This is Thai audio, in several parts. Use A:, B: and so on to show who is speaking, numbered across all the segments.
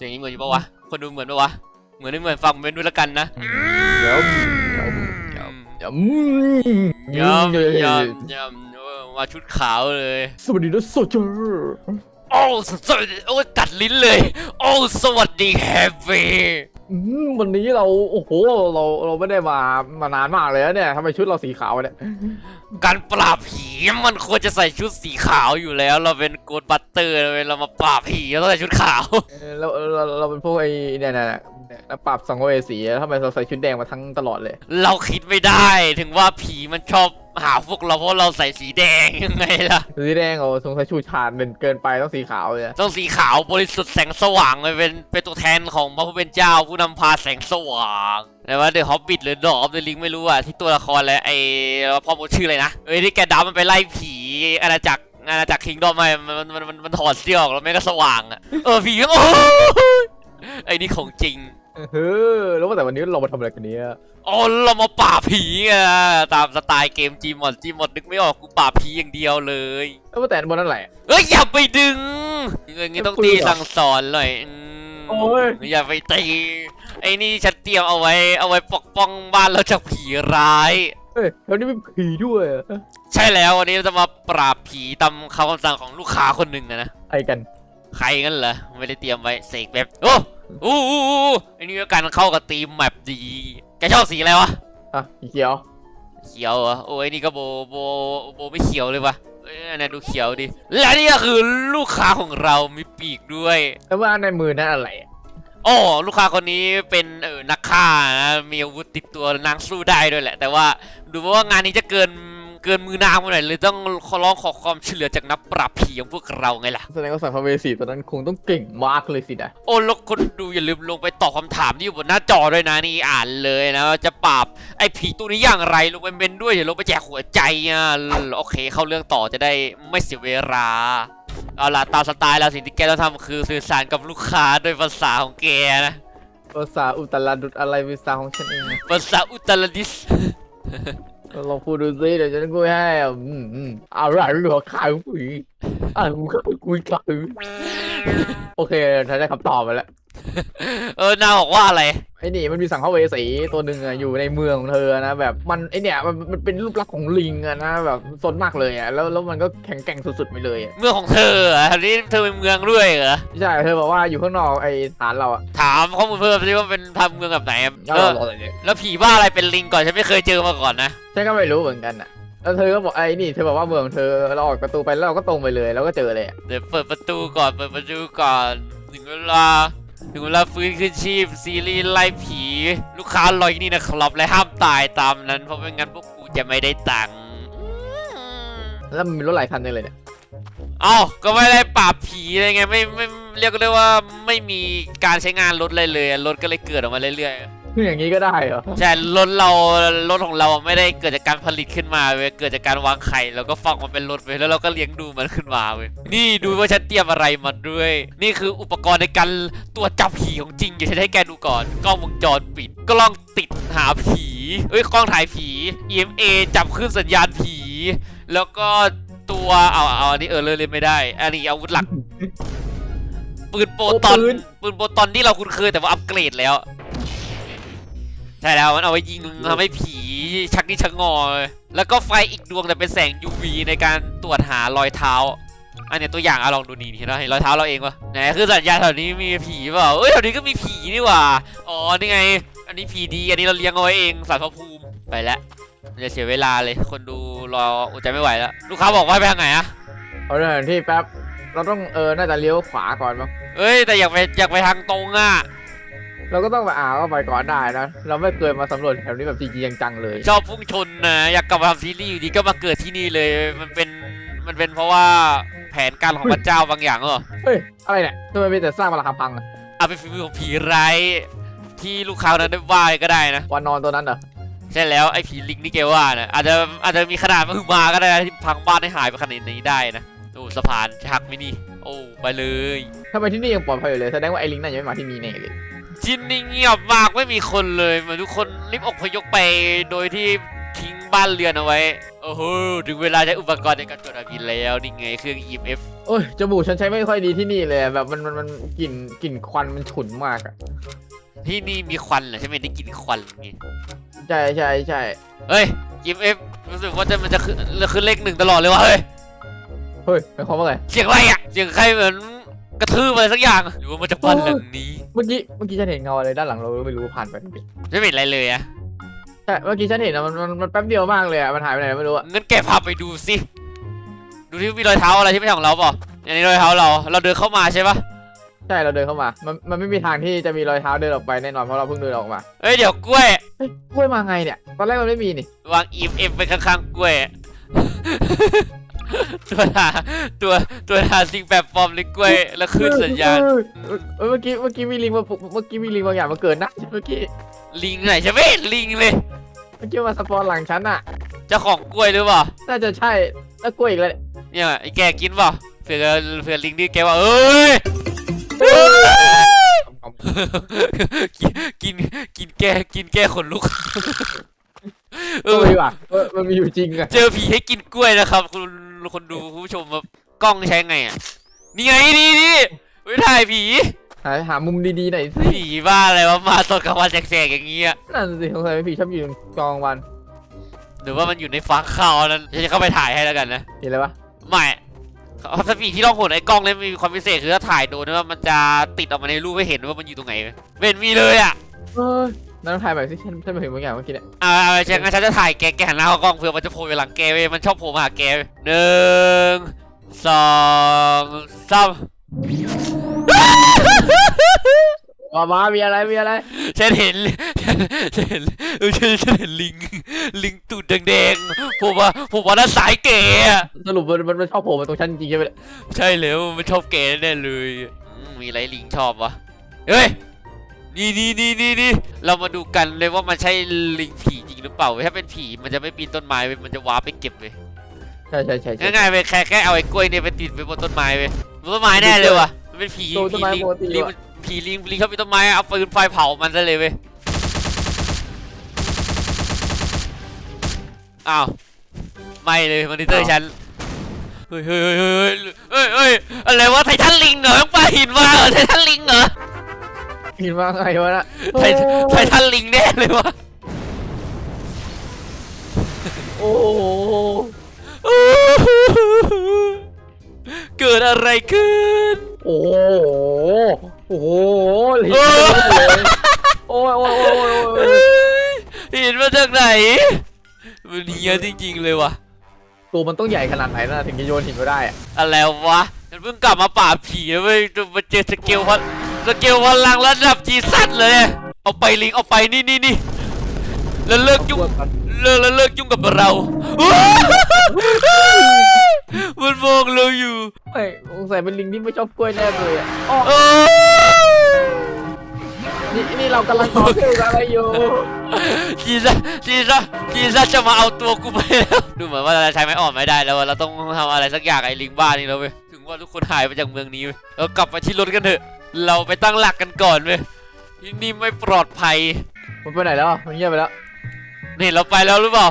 A: เสียงนี้เหมือนอยู่ปะวะ คนดูเหมือนปะวะ เหมือนไม่เหมือนฟังเมนดูแล้วกันนะ
B: เดี๋ยว
A: ย
B: ยำยำำ
A: ยำยำเออมาชุดขาวเลย
B: สวัสดีนะโซเจอร์
A: โอ้สสวัสดีโอ้ยกัดลิ้นเลย โอ้สวัสดีแฮปปี้
B: อืมวันนี้เราโอ้โหเราเราไม่ได้มามานานมากเลยนะเนี่ยทำไมชุดเราสีขาวเนี่ย
A: การปราบผีมันควรจะใส่ชุดสีขาวอยู่แล้ว เราเป็นโกดบัตเตอร์เราเป็นเรามาปราบผีเราต้องใส่ชุดขาว
B: เออเราเราเราเป็นพวกไอ้เนี่ยนะนักปราบสังเวสีแล้วทำไมเราใส่ชุดแดงมาทั้งตลอดเลย
A: เราคิดไม่ได้ถึงว่าผีมันชอบหาพวกเราเพราะเราใส่สีแดงยังไงล่ะ
B: สีแดงโอ้สงสัยชูชาญเป็นเกินไปต้องสีขาวเลย
A: ต้องสีขาวบริสุทธิ์แสงสว่างเลยเป็นเป็นตัวแทนของพระผู้เป็นเจ้าผู้นำพาแสงสว่างแต่ว่าเดอะฮอบบิทหรือดออฟเดอะลิงไม่รู้อะที่ตัวละครเลยไอ้พ่อมดชื่ออะไรนะเอ้ยที่แกดำมันไปไล่ผีอาณาจักรอาณาจักรคิงดอมไม่มันมันมันมันถอดเสื้อออกแล้วไม่ก็สว่างอะเออผีมันโอ้ยไอ้นี่ของจริง
B: เฮ้อแล้วว่าแต่วันนี้เรามาทำอะไรกันเนี่ย
A: อ๋อเรามาปราบผีไงตามสไตล์เกมจีมอนจีมอนนึกไม่ออกกูปราบผีอย่างเดียวเลย
B: แล้วว่าแต่บนนั่นแหละ
A: เอ้ยอย่าไปดึงอย่างงี้ต้องตีสั่งสอนหน่อยอืม
B: โอ้ย
A: อย่าไปตีไอ้นี่ฉันเตรียมเอาไว้ เอาไว้ปกป้องบ้านเราจากผีร้าย
B: เฮ้ยแล้วนี่มีผีด้วยเหรอ
A: ใช่แล้ววันนี้เราจะมาปราบผีตามคำคำสั่งของลูกค้าคนหนึ่งอะนะ
B: ไอ้กัน
A: ใครงั้นเหรอไม่ได้เตรียมไว้เสกแบบโอ้ อู้อู้อู้ไอ้นี่ก็การเข้ากับธีมแมปดี แกชอบสีอะไรวะ
B: อะสีเขียว
A: เขียวเหรอโอ้ยนี่ก็โบโบโบไม่เขียวเลยวะเอ้ยอันนั้นดูเขียวดิ และนี่ก็คือลูกค้าของเรามีปีกด้วย
B: แล้วว่าในมือนั่นอะไรอะ
A: โอ้ลูกค้าคนนี้เป็นเออนักฆ่านะมีอาวุธติดตัวนางสู้ได้ด้วยแหละ แต่ว่าดูเหมือนว่างานนี้จะเกิน เกินมือนางไปหน่อยเลยต้องขอร้องขอความช่วยเหลือจากนักปราบผีอย่างพวกเราไงล่ะ
B: แสดงว่าสัมภเวสีตอนนั้นคงต้องเก่งมากเลยสินะ
A: โอ้แล้วคนดูอย่าลืมลงไปตอบคำถามที่อยู่บนหน้าจอด้วยนะนี่อ่านเลยนะว่าจะปราบไอ้ผีตัวนี้อย่างไรลงไปเมนด้วยอย่าลงไปแจกหัวใจอะโอเค เข้าเรื่องต่อจะได้ไม่เสียเวลาเอาล่ะตามสไตล์แล้วสิ่งที่แกต้องทำคือสื่อสารกับลูกค้าด้วยภาษาของแกนะ
B: ภาษาอุตราดุดอะไรภาษาของฉันเองนะ
A: ภาษาอุตรดิส
B: ลองพูดดูสิเดี๋ยวฉันคุยให้อะอืมอืมอะไรเหรอขายผีอะกูก็คุยกันโอเคฉันได้คำตอบไปแล้ว
A: เออนางบอกว่าอะไร
B: ไอ้นี่มันมีสังฆเวสีตัวหนึ่งอะอยู่ในเมืองของเธอนะแบบมันไอเนี่ยมันมันเป็นรูปลักษณ์ของลิงอะนะแบบสนมากเลยอะแล้วแล้วมันก็แข็งแกร่งสุดๆไปเลยอะ
A: เมืองของเธอเหรออันนี้เธอเป็นเมืองด้วยเหรอ
B: ใช่เธอบอกว่าอยู่ข้างนอกไอฐานเราอะ
A: ถามข้อมูลเพิ่มสิว่าเป็นทำเมืองแบบไหนอะ
B: เรา
A: เออ
B: เราเลย
A: แล้วผีบ้าอะไรเป็นลิงก่อนฉันไม่เคยเจอมาก่อนนะ
B: ฉันก็ไม่รู้เหมือนกันอะแล้วเธอก็บอกไอ้นี่เธอบอกว่าเมืองของเธอเราออกประตูไปแล้วเราก็ตรงไปเลยแล้วก็เจอเลยอะ
A: เดี๋ยวเปิดประตูก่อนเปิดประตูก่อนถึงเวลา ถึงเวลาฟื้นคืนชีพซีรีส์ไล่ผี ลูกค้ารออยู่นี่นะครับและห้ามตายตามนั้น เพราะไม่งั้นพวกกูจะไม่ได้ตังค์อืม
B: แล้วมันมีรถหลายคันเลยเนี่ย
A: เอ้าก็ไม่ได้ปราบผีอะไรไงไม่ไม่เรียกได้ว่าไม่มีการใช้งานรถเลยเลยรถก็เลยเกิดออกมาเรื่อยๆ
B: คื ออย่างนี้ก็ได้เหรอ
A: ใช่รถเรารถของเราไม่ได้เกิดจากการผลิตขึ้นมาเว้ยเกิดจากการวางไข่แล้วก็ฟักมันเป็นรถเว้ยแล้วเราก็เลี้ยงดูมันขึ้นมาเว้ยนี่ดูว่าฉันเตรียมอะไรมาด้วย นี่คืออุปกรณ์ในการตรวจจับผีของจริงเดี๋ยวฉันให้แกดูก่อนกล้องวงจรปิดกล้องติดหาผีเอ้ยกล้องถ่ายผี EMA จับขึ้นสัญญาณผี แล้วก็ตัวเอาเอาอันนี้เออเลยเลยไม่ได้ อันนี้อาวุธหลักปืนโปรตอนปืนโปรตอนที่เราคุ้นเคยแต่ว่าอัปเกรดแล้ว ใช่แล้วมันเอาไว้ยิงทำให้ผีชักนี่ชักงอ แล้วก็ไฟอีกดวงแต่เป็นแสง UV ในการตรวจหารอยเท้า อันเนี้ยตัวอย่างอะลองดูนี่เห็นไหมเห็นรอยเท้าเราเองปะไหนคือสัญญาณแถวนี้มีผีเปล่าเอ้ยแถวนี้ก็มีผีนี่หว่า อ๋อนี่ไง อันนี้ผีดีอันนี้เราเลี้ยงเอาไว้เองสารพระภูมิไปแล้วจะเสียเวลาเลยคนดูรออดใจไม่ไหวแล้ว ลูกค้าบอกว่าให้ไปทางไหนอะ
B: เอาเรื่องที่แป๊บเราต้องเออน่าจะเลี้ยวขวาก่อนมั้ง
A: เอ้ยแต่อยากไปอยากไปทางตรงอะ
B: เราก็ต้องไปอ่าก็ไปก่อนได้นะ เราไม่เคยมาสำรวจแถวนี้แบบจริงๆจังๆเลย
A: ชอบพุ่งชนนะอยากกลับมาทำซีรีส์อยู่ดีก็มาเกิดที่นี่เลย มันเป็นมันเป็นเพราะว่าแผนการของพระเจ้าบางอย่างเหรอ
B: เฮ้ย อะไรเนี่ยทำไมมีแต่สร้างมาราคาพังอะ
A: เอาเป็นฝีมือของผีร้ายที่ลูกค้านั้นได้ว่าก็ได้นะ
B: วันนอนตัวนั้นเหรอ
A: ใช่แล้วไอ้ผีลิงที่แกว่านะอาจจะอาจจะมีขนาดมหึมาก็ได้นะที่พังบ้านให้หายไปขนาดนี้ได้นะโอ้สะพานหักไหม่นี่โอ้ไปเลย
B: ทำไมที่นี่ยังปลอดภัยอยู่เลย แสดงว่าไอ้ลิงน่าจะไม่มาที่นี่แน่เลย
A: ที่นี่เงียบมากไม่มีคนเลยเหมือนทุกคนรีบอพยพไปโดยที่ทิ้งบ้านเรือนเอาไว้ โอ้โหถึงเวลาใช้อุปกรณ์ในการตรวจอาบินแล้วนี่ไงเครื่อง EMF
B: โโอ้ยจมูกฉันใช้ไม่ค่อยดีที่นี่เลยอะแบบมันมันมันกลิ่นกลิ่นควันมันฉุนมากอะ
A: ที่นี่มีควันเหรอใช่ไหมได้กลินควันอย่างงี้
B: ใช่ใช่ใช่
A: เฮ้ยยิมเอฟรู้สึกว่าจะมันจะขึ้นขึ้นเลขหนึ่งตลอดเลยวะเฮ้ย
B: เฮ้ยเป็นความว่าไง
A: เสียงอะไรอะเสียงใครเหมือน กระทืบอะไรสักอย่าง หรือว่ามันจะพันหลังนี้
B: เมื่อกี้เมื่อกี้ฉันเห็นเงาอะไรด้านหลังเราไม่รู้ผ่านไป
A: ไม่เห็นอะไรเลยอะ
B: ใช่เมื่อกี้ฉันเห็นอะมันมันมันแป๊บเดียวมากเลยอะมันหายไปไหนไม่รู้อะ
A: งั้นแกพาไปดูสิดูที่มีรอยเท้าอะไรที่ไม่ใช่ของเราเปล่าอันนี้รอยเท้าเรา เราเดินเข้ามาใช่ปะ
B: ใช่เราเดินเข้ามา มันมันไม่มีทางที่จะมีรอยเท้าเดินออกไปแน่นอนเพราะเราเพิ่งเดินออกมา
A: เฮ้ยเดี๋ยวกล้วย
B: เฮ้ยกล้วยมาไงเนี่ย ตอนแรกมันไม่มีนี่
A: วางอีฟเอ็มไปข้างๆกล้วย ตัวหาตัวตัวหาสิ่งแบบฟอร์มเลยกล้วยแล้วขึ้นสัญญาณ
B: เออเออเออเมื่อกี้เมื่อกี้มีลิงมาปลุกเมื่อกี้มีลิงบางอย่างมาเกิดหนะเมื่อกี้
A: ลิงไหนจะไม่เห็นลิงเลย
B: เมื่อกี้มาสปอนหลังฉันอะ
A: เจ้าของกล้วยหรือเปล่า
B: น่าจะใช่แล้วกล้วยอีกแล้วเนี่ย
A: เนี่ยไอ้แกกินเปล่าเผื่อเผื่อลิงนี่แกว่าเอ้ยกินกินกินแกกินแกขนลุกเอ
B: เอ
A: อ
B: อว่ะเออมันมีอยู่จริงอะ
A: เจอผีให้กินกล้วยนะครับ คุณ คนดูคุณผู้ชมแบบกล้องใช้ไงอะ นี่ไงนี่นี่ไปถ่ายผี
B: หาหามุมดีๆหน่อยสิ
A: ผีบ้าอะไรวะมาตอนกลางวันแสกๆอย่างงี้อะ
B: นั่นสิสงสัยเป็นผีชอบอยู่กลางวัน
A: หรือว่ามันอยู่ในฟางข้าวนั้นฉันจะเข้าไปถ่ายให้แล้วกันนะ
B: เห็นอะไรปะ
A: ไม่เขาถ้าผีที่ล่องหนไอ้กล้องเนี่ยมีความพิเศษคือถ้าถ่ายโดนเนี่ยว่ามันจะติดออกมาในรูปให้เห็นว่ามันอยู่ตรงไหนไม่เห็นมีเลยอะ
B: เออ นั่นต้องถ่ายแบบสิฉันฉันไม่เห็นบางอย่างเมื่อกี้เนี่ย
A: อ่าฉันงั้นฉันจะถ่ายแกแกหันหน้าเข้ากล้องเพื่อมันจะโผล่ไปหลังแกเว้ยมันชอบโผล่มาหาแกเว้ยหนึ่งสองสาม
B: มามามีอะไร มีอะไร
A: ฉันเห็นฉันฉันเห็นเออฉันฉันเห็นลิง ลิงตูดแดงๆผมว่าผมว่าน่าสายเก๋อะ
B: สรุปมันมันมันชอบโผล่มาตรงฉันจริงๆใช่ไหมเนี่ย
A: ใช่แล้วมันชอบเก๋แน่เลยอืมมีอะไรลิงชอบวะ เฮ้ย นี่นี่นี่นี่นี่เรามาดูกันเลยว่ามันใช่ลิงผีจริงหรือเปล่าเว้ยถ้าเป็นผีมันจะไม่ปีนต้นไม้เว้ยมันจะว้าร์ปไปเก็บเว้ย
B: ใช่ใช่ใช่ใช่
A: ง่ายๆไปแค่แค่เอาไอ้กล้วยเนี่ยไปติดไปบนต้นไม้ไปบนต้นไม้แน่เลยว่ะมันเป็นผี
B: โดนต้นไม้
A: ผีลิง
B: ปกติ
A: ลิง
B: ว่ะ
A: ผีลิงลิงเข้าไปต้นไม้เอาปืนไฟเผามันซะเลยเว้ยอ้าวไม่เลยมอนิเตอร์ฉันเฮ้ยเฮ้ยเฮ้ยเฮ้ยเฮ้ยอะไรวะไททันลิงเหรอปลาหินมาเหรอไททันลิงเหรอ
B: เห็นว่าไงวะน่ะ
A: ไทไททันลิงแน่เลยวะ
B: โอ้โห
A: เกิดอะไรขึ้น
B: โอ้โหโอ้โหเลย
A: โอ้
B: โอ้ยโอ้ยโอ้ยโอ้ยโอ้
A: เอ้
B: ย
A: ยเห็นมาจากไหนมันเฮียจริงๆเลยว่ะ
B: ตัวมันต้องใหญ่ขนาดไหนนะถึงจะโยนหินมาได้อะ
A: อะไรวะฉันเพิ่งกลับมาป่าบผีแล้วเว้ยจนมาเจอสเกลพัน สเกลพลังระดับจีสัตเลย เอาไปลิงเอาไปนี่นี่นี่แล้วเลิกยุ่งเลิกแล้วเลิกยุ่งกับเรา มันมองเราอยู่
B: ไม่สงสัยเป็นลิงที่ไม่ชอบกล้วยแน่เลยอะอ๋อ
A: โอ้
B: นี่นี่เรากำลังต่อสู้กับอะไรอยู่
A: จีซ่าจีซ่าจีซ่าจะมาเอาตัวกูไปแล้วดูเหมือนว่าเราจะใช้ไม้อ่อนไม่ได้แล้วอะเราต้องทำอะไรสักอย่างไอ้ลิงบ้านี่แล้วเว้ยถึงว่าทุกคนหายไปจากเมืองนี้เว้ยเรากลับไปที่รถกันเถอะ เราไปตั้งหลักกันก่อนเว้ยที่นี่ไม่ปลอดภัย
B: มันไปไหนแล้วอะมันเงียบไปแล้ว
A: นี่เราไปแล้วหรือเปล่า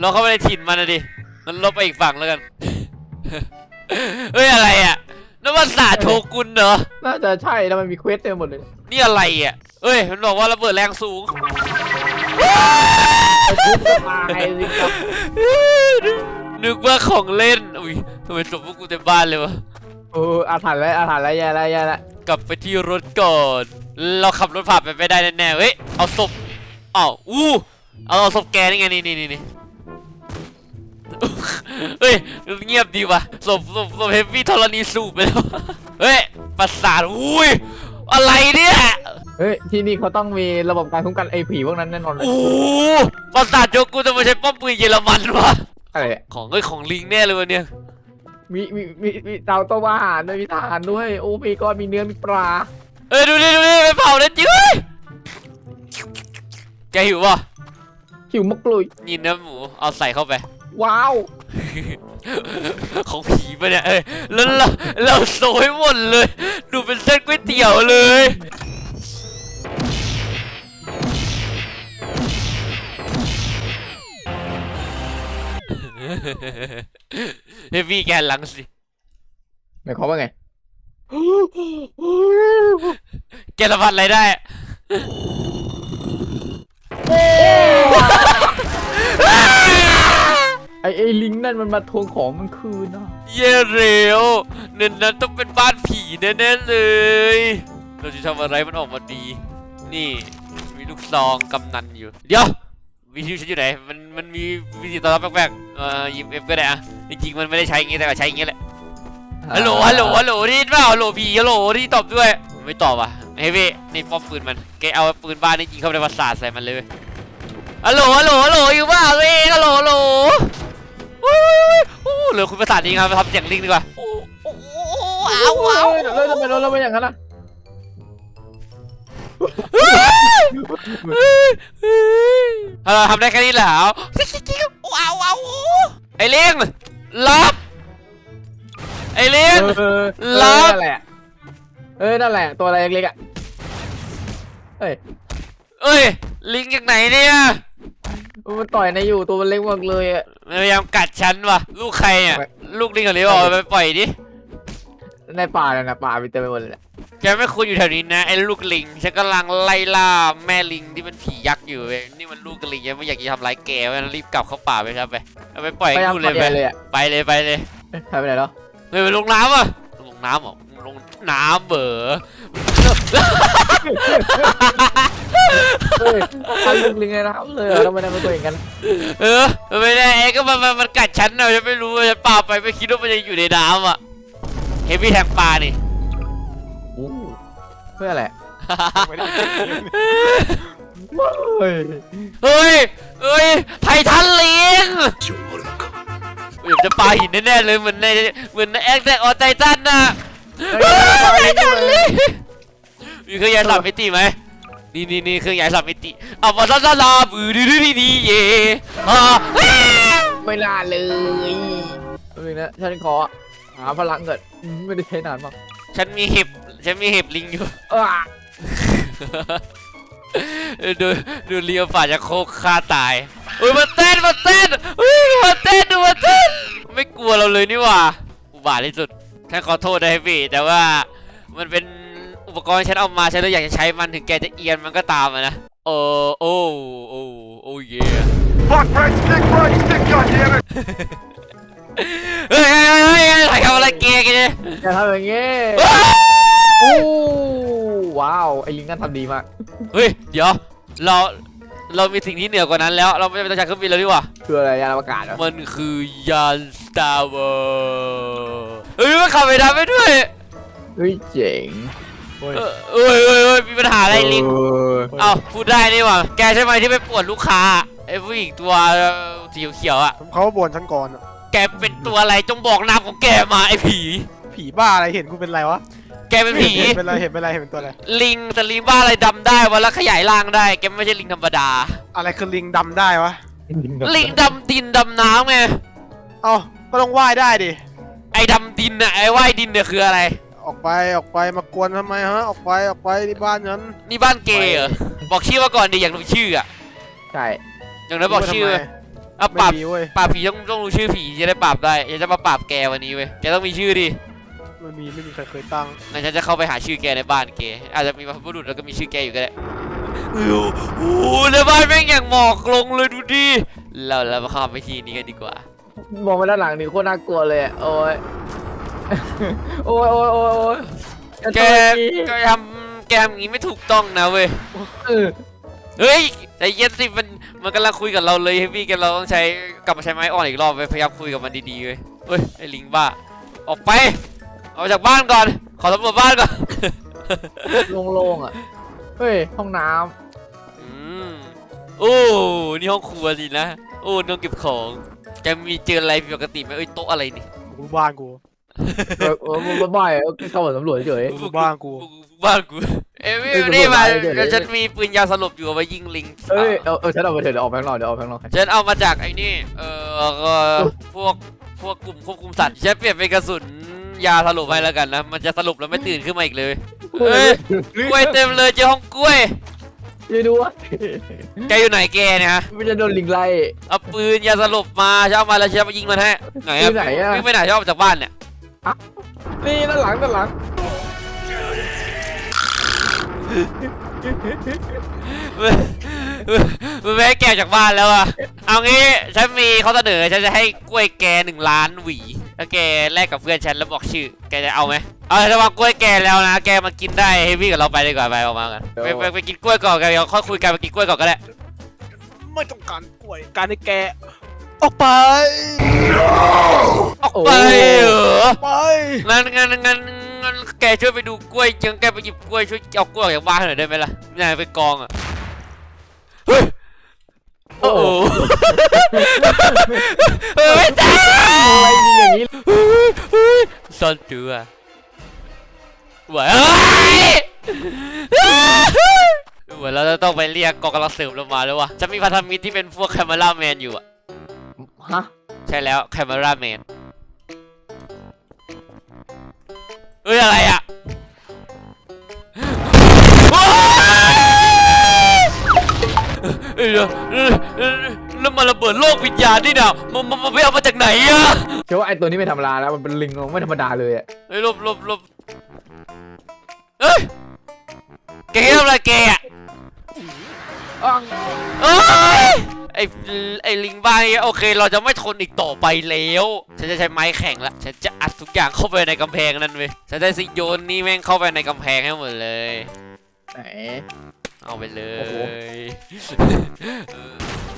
A: เราเข้าไปในถิ่นมันนะดิมันลบไปอีกฝั่งแล้วกัน เฮ้ยอะไรอะนั่นมันสาโชกุนเหรอ
B: น่าจะใช่แล้วมันมีเควสเต็มหมดเลย
A: นี่อะไรอะเอ้ย มันบอกว่าระเบิดแรงสูง
B: ไอ้ทุบก็ตายสิครับ
A: นึกว่าของเล่น อุ้ยทำไมศพพวกกูเต็มบ้านเลยวะ
B: เอออาถรรพ์แล้วอาถรรพ์แล้วแย่แล้วแย่แล้ว
A: กลับไปที่รถก่อน เราขับรถผ่านไปไม่ได้แน่ๆเฮ้ย เอาศพอ้าวอู้ เอาเอาศพแกนี่ไงนี่นี่นี่นี่เฮ้ย เงียบดีว่ะศพศพศพเฮฟวี่ธรณีสูบไปแล้ว เฮ้ย ประสาทอุ้ย อะไรเนี่ย
B: เฮ้ย ที่นี่เขาต้องมีระบบการคุ้มกันไอ้ผีพวกนั้นแน่นอนเลย
A: โอ้โหประสาทโจกูจะมาใช้ป้อมปืนเยอรมันวะ
B: อะไรอะ
A: ของเอ้ยของลิงแน่เลยวะเนี่ย
B: มีมีมีมีเตาต้มอาหารด้วยมีทหารด้วยโอ้มีก็มีเนื้อมีปลา
A: เอ้ยดูดิดูดิไปเผาเลยจิ๊บเว้ยแกหิวป่ะ
B: หิวมะกลุย
A: นี่เนื้อหมูเอาใส่เข้าไป
B: ว้าว
A: ของผีปะเนี่ยเอ้ยแล้วเราเราโซยหมดเลย ดูเป็นเส้นก๋วยเตี๋ยวเลย เฮฟวี่แกนหลังสิ
B: หมายความว่าไง
A: แกสัมผัสอะไรได้
B: ไอไอลิงนั่นมันมาทวงของมันคืนนะ
A: เย่เร็วเนินนั้นต้องเป็นบ้านผีแน่ๆเลย เราจะทำอะไรมันออกมาดี นี่ มีลูกซองกำนันอยู่ เดี๋ยว วิธีฉันอยู่ไหนมันมันมีวิธีตอนรับแปลกๆเอ่อยิมเอฟก็ได้อะจริงๆมันไม่ได้ใช้อย่างงี้แต่ก็ใช้อย่างงี้แหละฮัลโหลฮัลโหลฮัลโหลได้ยินเปล่าฮัลโหลผีฮัลโหลได้ยินตอบด้วยไม่ตอบว่ะเฮ้ยเว้ยนี่ป้อมปืนมันแกเอาปืนบ้านนี่ยิงเข้าไปในประสาทใส่มันเลยเว้ยฮัลโหลฮัลโหลฮัลโหลอยู่เปล่าตัวเองฮัลโหลฮัลโหลอู้อู้เหลือคุณประสาทนี้ครับทำเสียงลิงดีกว่าอู้อู้อู้อ้าวอ้าว
B: เแล้วทำไมเราเราเป็นอย่างนั้นอะ
A: เออทำได้แค่นี้เหรอว้าวว้าวไอ้ลิงรับไอ้ลิง
B: เออเออ
A: รับ
B: นั่นแหละเออนั่นแหละตัวอะไรเล็กๆอะเฮ้ย
A: เอ้ย ลิงจากไหนเนี่ย
B: มันต่อยในอยู่ตัวมันเล็กมากเลยอะ
A: มันพยายามกัดฉันว่ะลูกใครอะลูกลิงกับลิงบอกไปปล่อยดิ
B: ในป่าเนี่ยนะป่ามีเต็มไปหมดเลย แหละ
A: แกไม่ควรอยู่แถวนี้นะไอ้ลูกลิงฉันกำลังไล่ล่าแม่ลิงที่เป็นผียักษ์อยู่เว้ยนี่มันลูกลิงยังไม่อยากจะทำร้ายแกเว้ยรีบกลับเข้าป่าไปครับไปเอาไปปล่อย
B: พยายาม
A: นู่น
B: ไป
A: เลยไป
B: เลยอะ
A: ไปเลยไปเลย
B: เอ๊ะหายไปไหนแล้ว
A: เฮ้ยไปลงน้ำอะลงน้ำเหรอลงน้ำเบอ
B: เฮ้ยทำลิงลิงไงนะครับเลยเหรอทำไมทำเป็นตัวอย่างนั้น
A: เออไม่ได้ไอ้ก็มันมันมันกัดฉันนะฉันไม่รู้ฉันปาไปไม่คิดว่ามันจะอยู่ในน้ำอะเฮฟวี่แทงปลานี่
B: อู้เพื่ออะไร
C: ไม่ได้ยิน
B: เฮ้ย
A: เฮ้ยเฮ้ยไททันลิงเดี๋ยวจะปาหินแน่ๆเลยเหมือนในเหมือนในแอคแท็กออไททันน่ะ
B: เฮ้ย
A: ไททันลิงมีเครื่องยายสามมิติไหมนี่นี่นี่เครื่องยายสามมิติเอามาซาซาลาบือดีดีดีเย่อ่า
B: ไม่น่าเลยเฮ้ยนะฉันขอหาพลังเกิดอืมไม่ได้ใช้นานมาก
A: ฉันมีเห็บ ฉันมีเห็บลิงอยู่
B: เอ้อ
A: เออดูดูเลียวฝ่าจะโคกฆ่าตายเฮ้ยมาเต้นมาเต้นเฮ้ยมาเต้นดูมาเต้น ไม่กลัวเราเลยนี่หว่า อุบาทที่สุดฉันขอโทษนะพี่ แต่ว่ามันเป็นอุปกรณ์ที่ฉันเอามาฉันเลยอยากจะใช้มันถึงแกจะเอียนมันก็ตามอะนะโอ้โอ้โอ้โอ้เย่
C: Fuck right stick right stick goddammit
A: เฮ้ยเฮ้ยเฮ้ยเฮ้ยใครทำอะไรแกกันเนี่ย
B: อย่าทำอย่างงี้ อู้ว้าวไอ้ลิงนั่นทำดีมาก
A: เฮ้ยเดี๋ยวเราเรามีสิ่งที่เหนือกว่านั้นแล้ว เราไม่ต้องใช้เครื่องบินแล้วดีกว่า
B: คืออะไรยานอวกาศเหรอ
A: มันคือยานสตาร์วอร์เฮ้ยมันขับไปได้ไปด้วย
B: เฮ้ยเจ๋ง
C: โอ้ย
A: เออเอ้ยเอ้ยเอ้ยมีปัญหาอะไรลิง
B: เออ
A: เอ้าพูดได้นี่หว่า แกใช่ไหมที่ไปปวดลูกค้าไอ้ผู้หญิงตัวสีเขียวๆอะ
C: เขาบ่นฉันก่อนอะ
A: แกเป็นตัวอะไรจงบอกนามของแกมาไอ้ผี
C: ผีบ้าอะไรเห็นกูเป็นไรวะ
A: แกเป็นผี
C: เห็นเป็นไรเห็นเป็นไรเห็นเป็นตัวอะไร
A: ลิงแต่ลิงบ้าอะไรดำได้วะแล้วขยายร่างได้ แกไม่ใช่ลิงธรรมดา
C: อะไรคือลิงดำได้วะ
A: ลิงดำดินดำน้ำไง
C: เอ้าก็ต้องว่ายได้ดิ
A: ไอ้ดำดินน่ะไอ้ว่ายดินเนี่ยคืออะไร
C: ออกไปออกไปมากวนทำไมฮะ ออกไปออกไปที่บ้านฉัน
A: นี่บ้านเกย์เหรอ บอกชื่อมาก่อนดิอยากรู้ชื่ออะ
B: ใช่
A: อย่างนั้นบอกชื่อ
C: ทำไม
A: เอาปราบ
C: ไม่มีเว้ย
A: ปราบผีต้องต้องรู้ชื่อผีจะได้ปราบได้อยากจะมาปราบแกวันนี้เว้ย แกต้องมีชื่อดิ
C: ไม่มีไม่มีใครเคยตั้ง
A: งั้นฉันจะเข้าไปหาชื่อแกในบ้านแกอาจจะมีบรรพบุรุษแล้วก็มีชื่อแกอยู่ก็ได้โอ้โหในบ้านแม่งอย่างหมอกลงเลยดูดิเราเรามาเข้าไปที่นี้กันดีกว่า
B: มองไปด้านหลังนี่โคตรน่ากลัวเลยอะโอ้ย โอ้ยโอ้ยโอ้ยโอ้ย
A: แก
B: จะ
A: แกทำแกทำอย่างนี้ไม่ถูกต้องนะเว้ย
B: เออ
A: เฮ้ยใจเย็นสิมันมันกำลังคุยกับเราเลยเฮฟวี่กันเราต้องใช้กลับมาใช้ไม้อ่อนอีกรอบไปพยายามคุยกับมันดีๆเว้ยเฮ้ยไอ้ลิงบ้าออกไป ออกจากบ้านก่อน ขอสำรวจบ้านก่อน
B: โล่งๆอะ เฮ้ย ห้องน้
A: อืมโอ้นี่ห้องครัวสินะ โอ้น้องเก็บของแกมีเจออะไรผิดปกติไหมเอ้ยโต๊ะอะไรนี่
C: กูบ้านกูำ
B: เออเออมันบ่อยๆเออเข้ามาสำรวจเฉย
C: กูบ้านกู
A: บ้านกู เอ้ย
B: เอ้ย
A: นี่มา
B: เดี๋ยวเดี๋ยว
A: ฉันมีปืนยาสลบอยู่เอาไว้ยิงลิง
B: ๆเอ้ยเออเออฉันเอาไปเถอะเดี๋ยวออกไปข้างนอกเดี๋ยวออกไปข้างนอกให้
A: ฉันเอามาจากไอ้นี่ เออเอ่อพวกพวกกลุ่มควบคุมสัตว์ฉันเปลี่ยนเป็นกระสุน ยาสลบให้แล้วกันนะ มันจะสลบแล้วไม่ตื่นขึ้นมาอีกเลยเอ้ยกล้วยเต็มเลยเจอห้องกล้วย
B: ช่วยดูวะ
A: แกอยู่ไหนแกเนี่ยฮะ
B: ไม่จะโดนลิงไล่
A: เอาปืนยาสลบมาฉันเอามาแล้วฉันเอามายิงมันให้ไหน
B: อยู่ไหนอะ
A: วิ่งไปไหนฉันออกจากบ้านเนี่ย
B: นี่ด้านหลังด้านหลัง
A: มึงไม่ให้แกออกจากบ้านแล้วอะเอางี้ฉันมีเขาเสนอฉันจะให้กล้วยแกหนึ่งล้านหวี ถ้าแกแลกกับเพื่อนฉันแล้วบอกชื่อ แกจะเอาไหมเอาถ้าวางกล้วยแกแล้วนะ แกมากินได้เฮฟวี่กับเราไปดีกว่าไปออกมากันไปไปไปกินกล้วยก่อนกันเดี๋ยวค่อยคุยกันไปกินกล้วยก่อนก็ได้
C: ไม่ต้องการกล้วย การให้แกออกไป
A: ออกไปเหรอ
C: ไป
A: งั้นงั้นงั้นงั้นแกช่วยไปดูกล้วยจังแกไปหยิบกล้วยช่วยเอากล้วยออกจากบ้านหน่อยได้ไหมล่ะนายไปกองอะเฮ้ยโอ้โหเฮ้ยไม่ได้
B: อะไรยิงอย่างนี้
A: ซ่อนตัวไหวเฮ้ยเหมือนเราจะต้องไปเรียกกองกำลังสืบเรามาแล้ววะจะมีพันธมิตรที่เป็นพวกแคม e ราแมนอยู่อะ
B: ฮะ
A: ใช่แล้วแคม e ราแมนเฮ้ยอะไรอะโอ๊ยเอ้ย แล้วแล้วมันระเบิดโลกวิญญาณนี่นะมันมันมันไปเอามาจากไหนอะ
B: เชื่อว่าไอ้ตัวนี้ไม่ธรรมดาแล้วมันเป็นลิงไม่ธรรมดาเลยอะ
A: เฮ้ยหลบหลบหลบเฮ้ยแกทำอะไรแกอะ
B: อ้าว
A: เอ้ยไอ้ไอ้ลิงบ้านี่โอเค เราจะไม่ทนอีกต่อไปแล้วฉันจะใช้ไม้แข็งละฉันจะอัดทุกอย่างเข้าไปในกำแพงนั่นเว้ยฉันจะสิโยนนี่แม่งเข้าไปในกำแพงให้หมดเลย
B: ไหน
A: เอาไปเล
B: โอ้โห
A: ย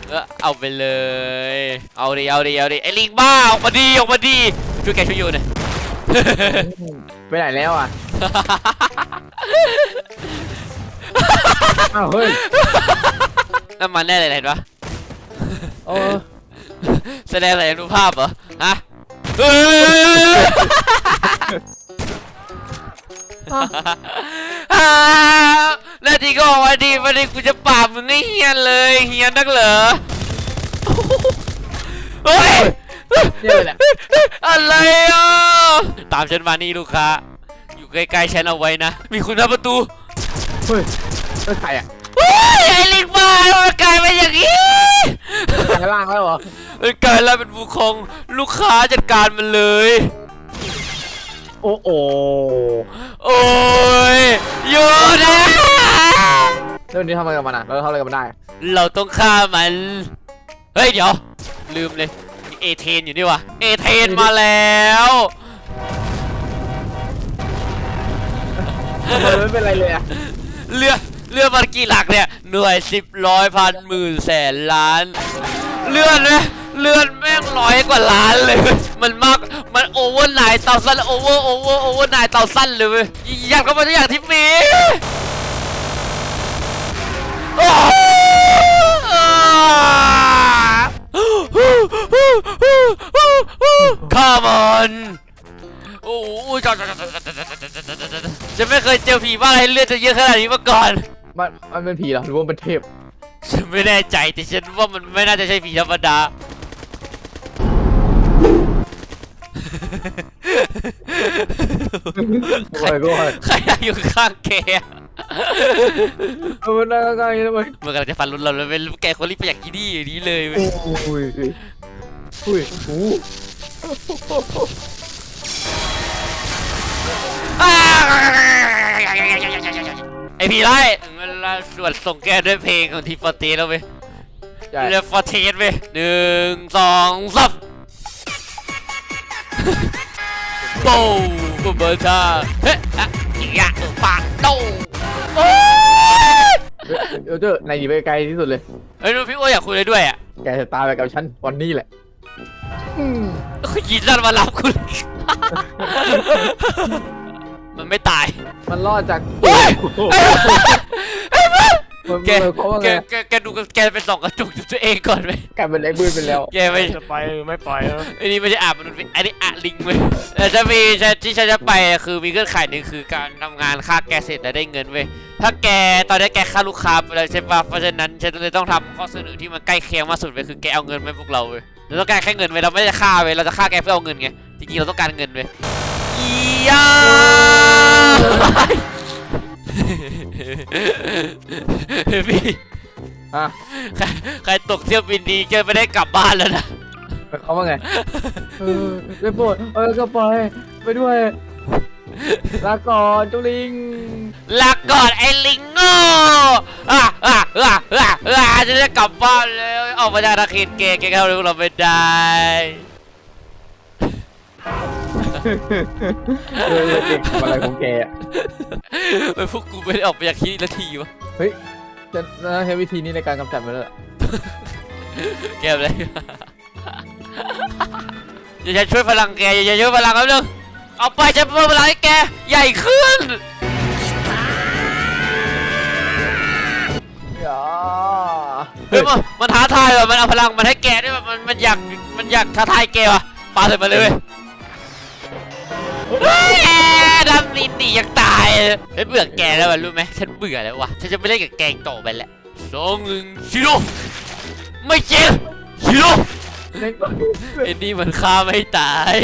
A: เออเอาไปเลย เอาดิ เอาดิ เอาดิ ไอ้ลิงบ้า ออกมาดี ออกมาดี ช่วยแกช่วยโยนหน่อย
B: ไปไหนแล้วอะ อ้าวเฮ้ย
A: นั่นมันแน่เลยเห็นปะ
B: เออ
A: แสดงอะไรรูปภาพเหรอ ฮะเฮ้ย อ่าแล้วทีก็บอกว่าดีวันนี้กูจะปราบมึงให้เฮียนเลยเฮียนนักเหรอเฮ้ย
B: เนี่ยแหละ
A: อะไรอะตามฉันมานี่ลูกค้า อยู่ใกล้ๆฉันเอาไว้นะ มีคุณหน้าประตู
B: เฮ้ยเฮ้ยใครอะ
A: เฮ้ยไอ้ลิงบ้ามันกลายเป็นอย่างนี้
B: ข้างล่างแล้วเหรอ
A: มันกลายแล้วเป็นผู้ครองลูกค้าจัดการมันเลย
B: โอ้โห
A: โอ้ยหยุดนะ
B: เรื่องนี้ทำอะไรกับมันอะเราทำอะไรกับมันได้
A: เราต้องฆ่ามัน เฮ้ย เดี๋ยว ลืมเลยมีเอเทนอยู่นี่วะเอเทนมาแล้ว
B: มันไม่เป็นไรเลยอะ
A: เรือเรือมันกี่หลักเนี่ยหน่วยสิบร้อยพันหมื่นแสนล้าน เลื่อนไหมเลื่อนแม่งร้อยกว่าล้านเลย มันมากมันโอเวอร์ไนน์เตาสั้นโอเวอร์โอเวอร์โอเวอร์ไนน์เตาสั้นเลยเว้ยอยากเข้ามาทุกอย่างที่มีโอ้ข้ามันโอ้โหฉันไม่เคยเจอผีบ้าอะไรเลือดจะเยอะขนาดนี้มาก่อน
B: มันมันเป็นผีเหรอหรือว่าเป็นเทพ
A: ฉันไม่แน่ใจแต่ฉันว่ามันไม่น่าจะใช่ผีธรรมดา
B: โอ้ยก็
A: ใครอยู่ข้างแก
B: เออมันน่าใกล้ๆเลยเว้ย
A: มันกำลังจะฟันรุนเราแล้วเป็นแกคนรีบไปอยากกินนี่อย่างนี้เลยเว้ย
B: โอ้ยอุ้ยโอ้
A: ไอพี่ไล่เวลาสวดส่งแกด้วยเพลงของทีฟอร์เตแล้วเว้ย
B: ใช่
A: เรียกฟอร์เทสเว้ยหนึ่งสองสาม โป้บุบเบอร์ชาเฮ้ยอะอีกอะปากโตโอ้ย
B: เดี๋ยวเจอนายหนีไปไกลที่สุดเลย
A: เฮ้ยพี่โอ้ยอยากคุยเลยด้วยอะ
B: แกจะตายไปกับฉันวันนี้แหละอืม
A: ยินดีมารับคุณ มันไม่ตาย
B: มันรอดจาก
A: เฮ้ย
B: มัน
A: แก
B: มันเพราะว่า
A: แก
B: ไง
A: แกแกดูแกเป็นสองกระจุกอยู่ตัวเองก่อนไหม
B: กลายเป็นไอ้บืนไปแล้ว
A: แกไม่
C: จะไปหรือไม่ไปฮะ
A: อันนี้ไม่ใช่อาบมันเป็นอันนี้อะลิงเว้ยแต่จะมีฉันที่ฉันจะไปอะคือมีเงื่อนไขหนึ่งคือการทำงานค่าแกเสร็จแล้วได้เงินเว้ยถ้าแกตอนนี้แกค่าลูกค้าไปแล้วใช่ปะเพราะฉะนั้นฉันเลยต้องทำข้อเสนอที่มันใกล้เคียงมากสุดเว้ยคือแกเอาเงินไว้พวกเราเว้ยเราต้องการแค่เงินเว้ยเราไม่ได้ฆ่าเว้ยเราจะฆ่าแกเพื่อเอาเงินไงจริงๆเราต้องการเงินเว้ยอียา พี่
B: อะ
A: ใครใครตกเที่ยวบินดีแกไม่ได้กลับบ้านแล้วนะ
B: เขาว่าไงเออไปโปรดเออก็ไปไปด้วยลาก่อนเจ้าลิง
A: ลาก่อนไอ้ลิงโง่อะอะอะอะอะจะได้กลับบ้านแล้วออกมาจากอาณาเขตเกย์แกเข้าเรื่องเราไม่ได้
B: เออเด็กทำอะไรของแกอะ
A: ไอ้พวกกูไม่ได้ออกไปจากที่นี่ละทีวะ
B: เฮ้ย จะน่าใช้วิธีนี้ในการกำจัดมันแล้วล่ะ
A: แกอะไรอย่าจะช่วยพลังแกอย่าจะช่วยพลังแล้วนึงเอาไปจะเพิ่มพลังให้แกใหญ่ขึ้น
B: อย่า
A: เฮ้ยมันมันท้าทายว่ะมันเอาพลังมันให้แกด้วยว่ะมันมันอยากมันอยากท้าทายแกว่ะปาใส่มาเลยเว้ยเฮ้ย ดำนินหนีอยากตายฉันเบื่อแกแล้วว่ะรู้ไหมฉันเบื่อแล้วว่ะฉันจะไม่เล่นกับแกอีกต่อไปแล้วสองหนึ่งชิโร่ไม่จริงชิโร่
B: เล่น
A: ไอ้นี่มันฆ่าไม่ตาย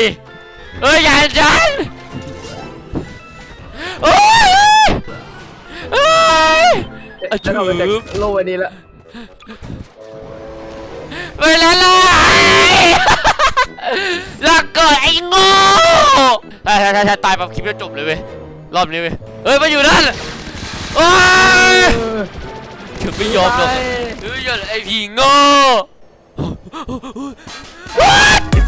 A: เอ้ยอย่าจันโอ้ยเอ้ยอะ
B: ฉันเอาไปจาก
A: จุ๊บ
B: โลกอันนี้ละ
A: เวลาละลาก่อนไอ้โง่ใช่ใช่ใช่ใช่ตายแบบคลิปจะจบเลยเว้ย รอบนี้เว้ย เฮ้ยมาอยู่นั่นโอ้ย
B: เออ
A: ถึงไม่ยอมหรอก
B: ไป
A: เฮ้ยอย่าไอ้ผีโง่
D: If